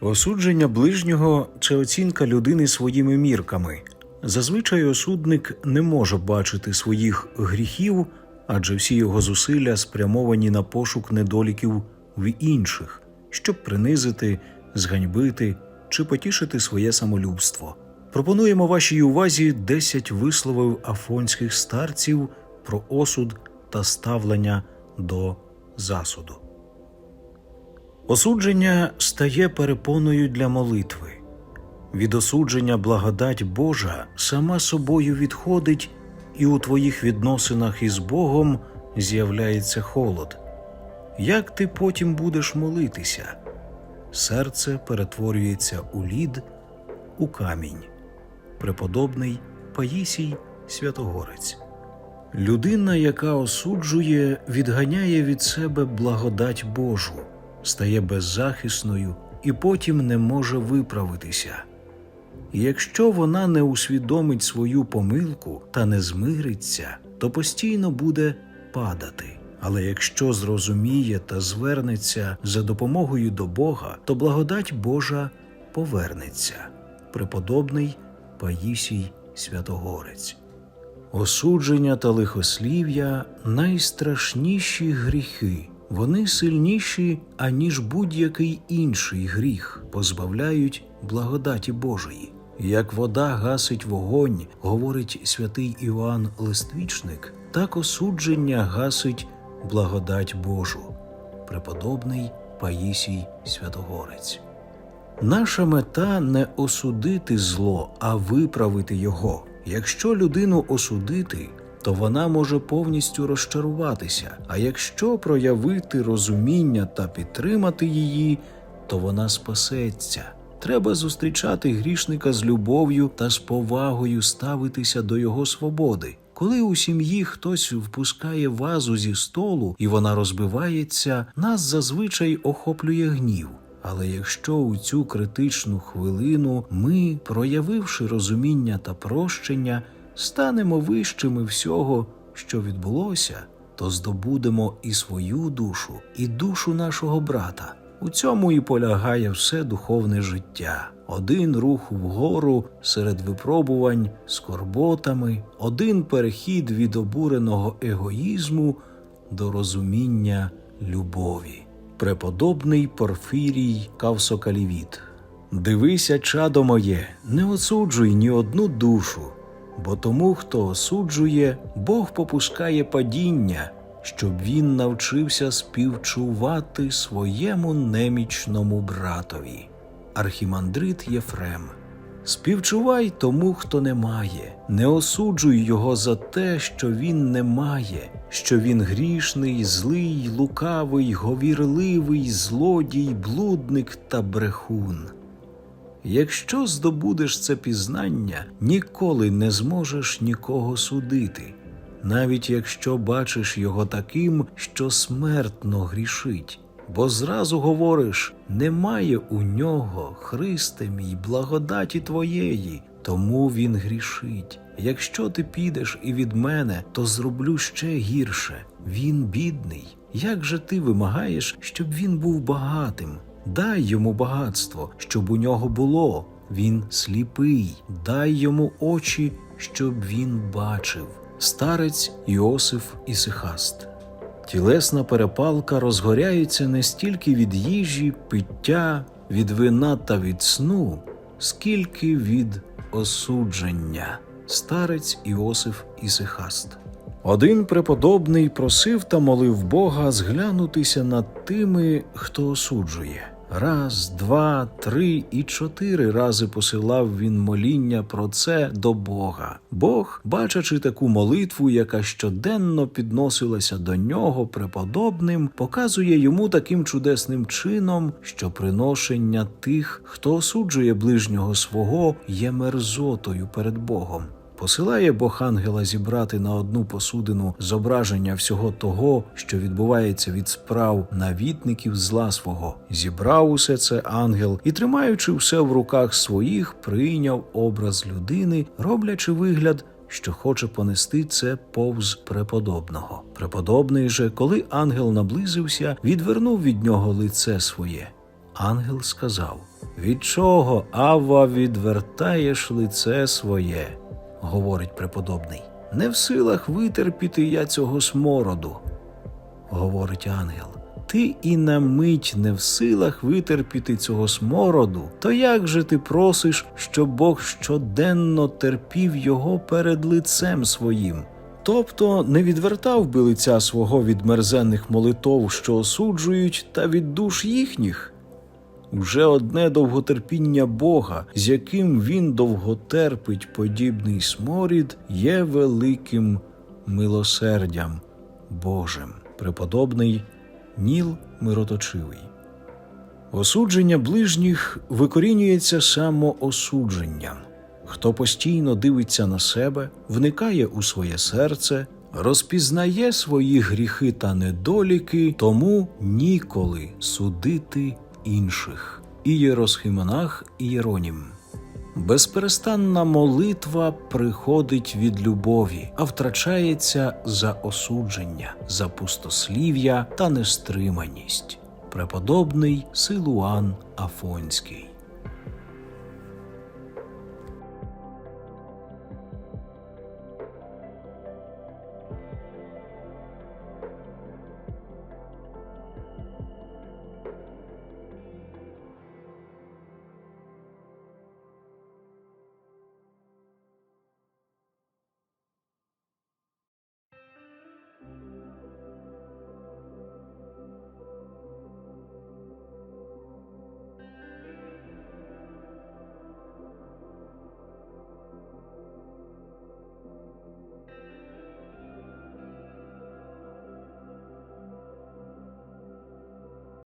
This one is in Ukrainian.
Осудження ближнього це оцінка людини своїми мірками. Зазвичай осудник не може бачити своїх гріхів, адже всі його зусилля спрямовані на пошук недоліків в інших, щоб принизити, зганьбити чи потішити своє самолюбство. Пропонуємо вашій увазі 10 висловів афонських старців про осуд та ставлення до засуду. Осудження стає перепоною для молитви. Від осудження благодать Божа сама собою відходить, і у твоїх відносинах із Богом з'являється холод. Як ти потім будеш молитися? Серце перетворюється у лід, у камінь. Преподобний Паїсій Святогорець. Людина, яка осуджує, відганяє від себе благодать Божу, стає беззахисною і потім не може виправитися. Якщо вона не усвідомить свою помилку та не змириться, то постійно буде падати. Але якщо зрозуміє та звернеться за допомогою до Бога, то благодать Божа повернеться. Преподобний Паїсій Святогорець. Осудження та лихослів'я найстрашніші гріхи. Вони сильніші, аніж будь-який інший гріх, позбавляють благодаті Божої. Як вода гасить вогонь, говорить святий Іоанн Листвічник, так осудження гасить благодать Божу. Преподобний Паїсій Святогорець. Наша мета не осудити зло, а виправити його. Якщо людину осудити, то вона може повністю розчаруватися. А якщо проявити розуміння та підтримати її, то вона спасеться. Треба зустрічати грішника з любов'ю та з повагою ставитися до його свободи. Коли у сім'ї хтось впускає вазу зі столу і вона розбивається, нас зазвичай охоплює гнів. Але якщо у цю критичну хвилину ми, проявивши розуміння та прощення, станемо вищими всього, що відбулося, то здобудемо і свою душу, і душу нашого брата. У цьому і полягає все духовне життя. Один рух вгору серед випробувань скорботами, один перехід від обуреного егоїзму до розуміння любові. Преподобний Порфірій Кавсокалівіт. Дивися, чадо моє, не осуджуй ні одну душу, бо тому, хто осуджує, Бог попускає падіння, щоб він навчився співчувати своєму немічному братові. Архімандрит Єфрем. Співчувай тому, хто не має, не осуджуй його за те, що він не має, що він грішний, злий, лукавий, говірливий, злодій, блудник та брехун. Якщо здобудеш це пізнання, ніколи не зможеш нікого судити, навіть якщо бачиш його таким, що смертно грішить, бо зразу говориш немає у нього, Христе мій, благодаті твоєї, тому він грішить. Якщо ти підеш і від мене, то зроблю ще гірше. Він бідний. Як же ти вимагаєш, щоб він був багатим? Дай йому багатство, щоб у нього було. Він сліпий, дай йому очі, щоб він бачив. Старець Іосиф Ісихаст. Тілесна перепалка розгоряється не стільки від їжі, пиття, від вина та від сну, скільки від осудження. Старець Іосиф Ісихаст. Один преподобний просив та молив Бога зглянутися над тими, хто осуджує. Раз, два, три і чотири рази посилав він моління про це до Бога. Бог, бачачи таку молитву, яка щоденно підносилася до нього преподобним, показує йому таким чудесним чином, що приношення тих, хто осуджує ближнього свого, є мерзотою перед Богом. Посилає Бог ангела зібрати на одну посудину зображення всього того, що відбувається від справ навітників зла свого. Зібрав усе це ангел і, тримаючи все в руках своїх, прийняв образ людини, роблячи вигляд, що хоче понести це повз преподобного. Преподобний же, коли ангел наблизився, відвернув від нього лице своє. Ангел сказав: Від чого, Авва, відвертаєш лице своє? Говорить преподобний. Не в силах витерпіти я цього смороду, говорить ангел. Ти і на мить не в силах витерпіти цього смороду, то як же ти просиш, щоб Бог щоденно терпів його перед лицем своїм? Тобто не відвертав би лиця свого від мерзенних молитов, що осуджують, та від душ їхніх? Вже одне довготерпіння Бога, з яким він довготерпить подібний сморід, є великим милосердям Божим. Преподобний Ніл Мироточивий. Осудження ближніх викорінюється самоосудженням. Хто постійно дивиться на себе, вникає у своє серце, розпізнає свої гріхи та недоліки, тому ніколи судити інших. Ієросхимонах Ієронім. Безперестанна молитва приходить від любові, а втрачається за осудження, за пустослів'я та нестриманість. Преподобний Силуан Афонський.